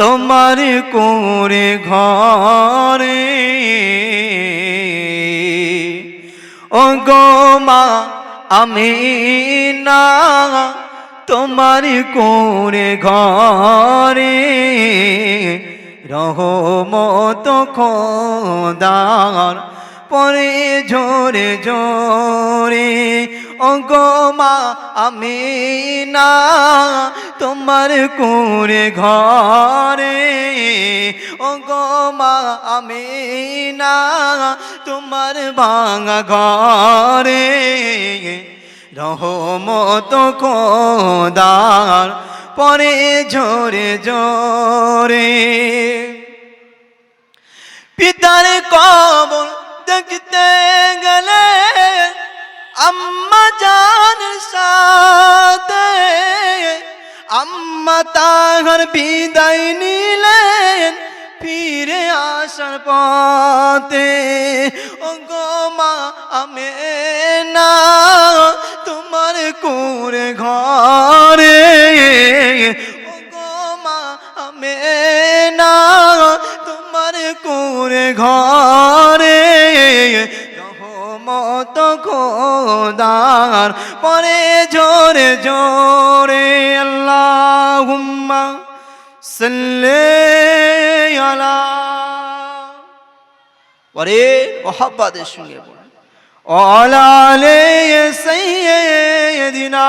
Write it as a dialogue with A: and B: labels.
A: তোমার করে ঘরে। ও গো মা, আমি না তোমার করে ঘরে। রহমত খোদার পরে জোরে জোরে ও গো মা, আমি না তোমার করে ঘরে। গো মা আমি না তোমার ভাঙা ঘরে রহমত খোদার পরে জোরে জোরে পিতার কবর দেখতে গেলে আম্মা জান সাথে, আম্মা তাহার বিদায় নিলেন। ফিরে আসার পথে ও গো মা আমে না তোমার কুরে ঘরে ও গো মা আমে না তোমার কুরে ঘরে, রহমত খোদার পরে জোরে জোরে আল্লাহুম্মা সাল্লি আলা পরে মোহাব্বাদের সঙ্গে বলে। অলালে সাইয়্যিদিনা।